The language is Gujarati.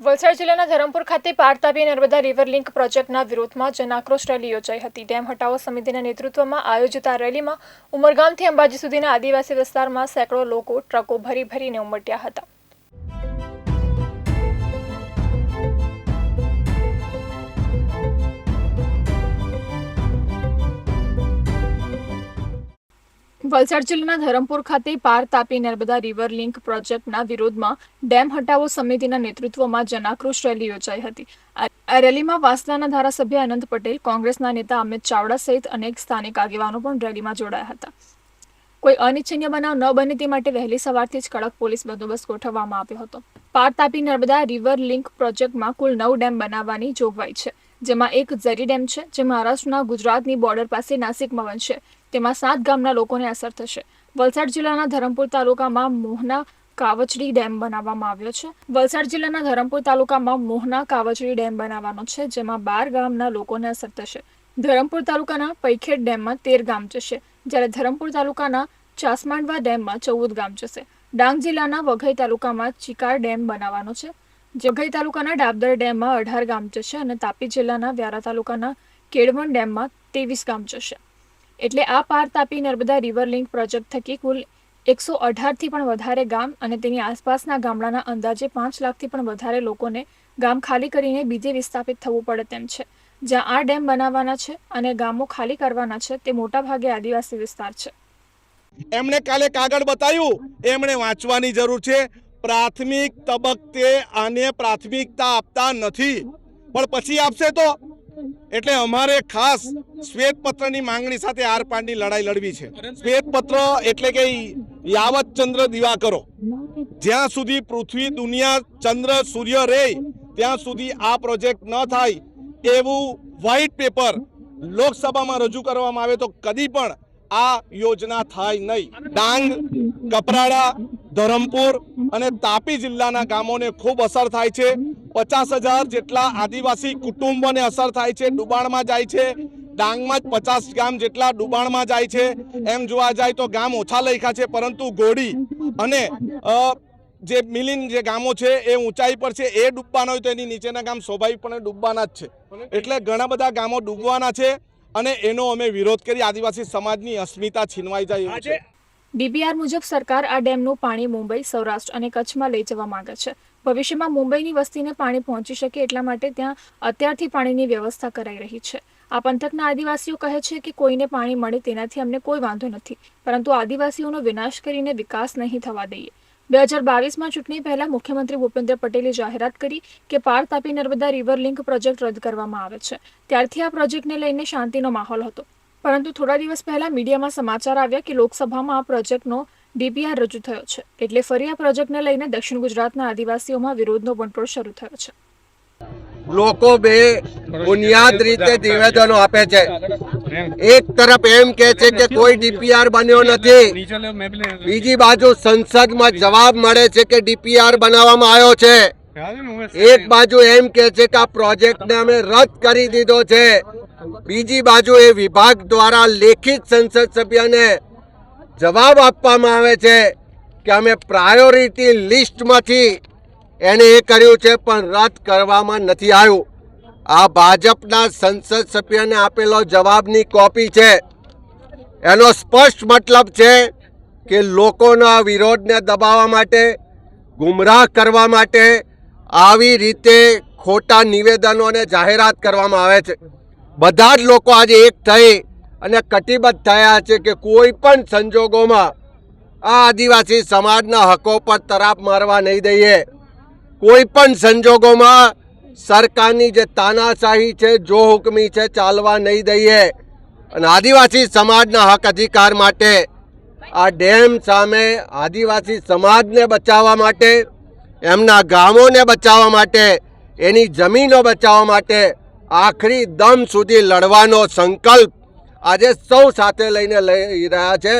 વલસાડ જિલ્લાના ધરમપુર ખાતે પારતાપી નર્મદા રિવર લિંક પ્રોજેક્ટના વિરોધમાં જનાક્રોશ રેલી યોજાઈ હતી. ડેમ હટાવો સમિતિના નેતૃત્વમાં આયોજિત આ રેલીમાં ઉમરગામથી અંબાજી સુધીના આદિવાસી વિસ્તારમાં સેંકડો લોકો ટ્રકો ભરી ભરીને ઉમટ્યા હતા. વલસાડ જિલ્લાના ધરમપુર ખાતે પાર તાપી નર્મદા રિવર લિંક પ્રોજેક્ટના વિરોધમાં ડેમ હટાવો સમિતિના નેતૃત્વમાં જનાક્રોશ રેલી યોજાઈ હતી. આ રેલીમાં વાસદાના ધારાસભ્ય અનંત પટેલ, કોંગ્રેસના નેતા અમિત ચાવડા સહિત અનેક સ્થાનિક આગેવાનો પણ રેલીમાં જોડાયા હતા. કોઈ અનિચ્છનીય બનાવ ન બને તે માટે વહેલી સવારથી જ કડક પોલીસ બંદોબસ્ત ગોઠવવામાં આવ્યો હતો. પાર તાપી નર્મદા રિવર લિંક પ્રોજેક્ટમાં કુલ નવ ડેમ બનાવવાની જોગવાઈ છે, જેમાં એક ઝરી ડેમ છે, જે મહારાષ્ટ્રના ગુજરાતની બોર્ડર પાસે નાસિકમાં બનશે. તેમાં સાત ગામના લોકોને અસર થશે. વલસાડ જિલ્લાના ધરમપુર તાલુકામાં મોહના કાવચડી ડેમ બનાવવામાં આવ્યો છે. વલસાડ જિલ્લાના ધરમપુર તાલુકામાં મોહના કાવચડી ડેમ બનાવવાનો છે, જેમાં બાર ગામના લોકોને અસર થશે. ધરમપુર તાલુકાના પૈખેડ ડેમમાં તેર ગામ જશે, જ્યારે ધરમપુર તાલુકાના ચાસમાંડવા ડેમમાં ચૌદ ગામ જશે. ડાંગ જિલ્લાના વઘઈ તાલુકામાં ચિકાર ડેમ બનાવવાનો છે. વઘઈ તાલુકાના ડાબદર ડેમમાં અઢાર ગામ જશે અને તાપી જિલ્લાના વ્યારા તાલુકાના કેળવણ ડેમમાં ત્રેવીસ ગામ જશે. એટલે આ Par Tapi Narmada river link project થકી કુલ એકસો અઢારથી પણ વધારે ગામ અને તેની આસપાસના ગામડાના અંદાજે પાંચ લાખથી પણ વધારે લોકોને ગામ ખાલી કરીને બીજે વિસ્થાપિત થવું પડે તેમ છે. જ્યાં આ ડેમ બનાવવાના છે અને ગામો ખાલી કરવાના છે, તે મોટાભાગે આદિવાસી વિસ્તાર છે. એમણે કાલે કાગળ બતાવ્યું. એમણે વાંચવાની જરૂર છે, પ્રાથમિક તબક્કે આને પ્રાથમિકતા આપતા નથી. પણ પછી આપશે તો? એટલે અમારે ખાસ શ્વેતપત્રની માંગણી સાથે આર પારની લડાઈ લડવી છે. શ્વેતપત્ર એટલે કે યાવત ચંદ્ર દિવાકરો. જ્યાં સુધી પૃથ્વી દુનિયા ચંદ્ર સૂર્ય રહે ત્યાં સુધી આ પ્રોજેક્ટ ન થાય એવું વ્હાઇટ પેપર લોકસભામાં રજૂ કરવામાં આવે તો કદી પણ આ યોજના થાય નહીં. ડાંગ, કપરાડા, ધરમપુર અને તાપી જિલ્લાના ગામોને ખૂબ અસર થાય છે. પચાસ હજાર જેટલા આદિવાસી કુટુંબોને અસર થાય છે, ડુબાણમાં જાય છે. ડાંગમાં જ પચાસ ગામ જેટલા ડુબાણમાં જાય છે. એમ જોવા જાય તો ગામ ઓછા લખ્યા છે, પરંતુ ગોળી અને જે મિલિન જે ગામો છે એ ઊંચાઈ પર છે, એ ડૂબવાના હોય તો એની નીચેના ગામ સ્વાભાવિકપણે ડૂબવાના જ છે. એટલે ઘણા બધા ગામો ડૂબવાના છે અને એનો અમે વિરોધ કરી આદિવાસી સમાજની અસ્મિતા છીનવાઈ જાય છે. ડીપીઆર મુજબ સરકાર આ ડેમનું પાણી મુંબઈ, સૌરાષ્ટ્ર અને કચ્છમાં લઈ જવા માંગે છે. ભવિષ્યમાં મુંબઈની વસ્તીને પાણી પહોંચી શકે એટલા માટે ત્યાં અત્યારથી પાણીની વ્યવસ્થા કરાઈ રહી છે. આ પંથકના આદિવાસીઓ કહે છે કે કોઈને પાણી મળે તેનાથી અમને કોઈ વાંધો નથી, પરંતુ આદિવાસીઓનો વિનાશ કરીને વિકાસ નહીં થવા દઈએ. બે હજાર બાવીસમાં ચૂંટણી પહેલા મુખ્યમંત્રી ભૂપેન્દ્ર પટેલે જાહેરાત કરી કે Par Tapi Narmada river link project રદ કરવામાં આવે છે. ત્યારથી આ પ્રોજેક્ટને લઈને શાંતિનો માહોલ હતો. પરંતુ થોડા દિવસ પહેલા મીડિયામાં સમાચાર આવ્યા કે લોકસભામાં આ પ્રોજેક્ટનો ડીપીઆર રજૂ થયો છે. એટલે ફરી આ પ્રોજેક્ટને લઈને દક્ષિણ ગુજરાતના આદિવાસીઓમાં વિરોધનો વંટોળ શરૂ થયો છે. લોકો બે બુનિયાદ રીતે નિવેદનો આપે છે. એક તરફ એમ કે છે કે કોઈ ડીપીઆર બન્યો નથી. બીજી બાજુ સંસદમાં જવાબ મળે છે કે ડીપીઆર બનાવવામાં આવ્યો છે. એક બાજુ એમ કે છે કે આ પ્રોજેક્ટને અમે રદ કરી દીધો છે. બીજી બાજુ એ વિભાગ દ્વારા લેખિત સંસદ સભ્યને જવાબ આપવામાં આવે છે કે અમે પ્રાયોરિટી લિસ્ટમાંથી એને એ કર્યું છે, પણ રદ કરવામાં નથી આવ્યું. આ ભાજપના સંસદ સભ્યને આપેલો જવાબની કોપી છે. એનો સ્પષ્ટ મતલબ છે કે લોકોના વિરોધને દબાવવા માટે, ગુમરાહ કરવા માટે આવી રીતે ખોટા નિવેદનોને જાહેરાત કરવામાં આવે છે. બધા જ લોકો આજે એક થઈ અને કટિબદ્ધ થયા છે કે કોઈ પણ સંજોગોમાં આ આદિવાસી સમાજના હકો પર તરાપ મારવા નહીં દઈએ. કોઈ પણ સંજોગોમાં સરકારની જે તાનાશાહી છે, જો હુકમી છે, ચાલવા નહીં દઈએ. અને આદિવાસી સમાજના હક અધિકાર માટે આ ડેમ સામે આદિવાસી સમાજને બચાવવા માટે, એમના ગામોને બચાવવા માટે, એની જમીનો બચાવવા માટે આખરી દમ સુધી લડવાનો સંકલ્પ આજે સૌ સાથે લઈને લઈ રહ્યા છે.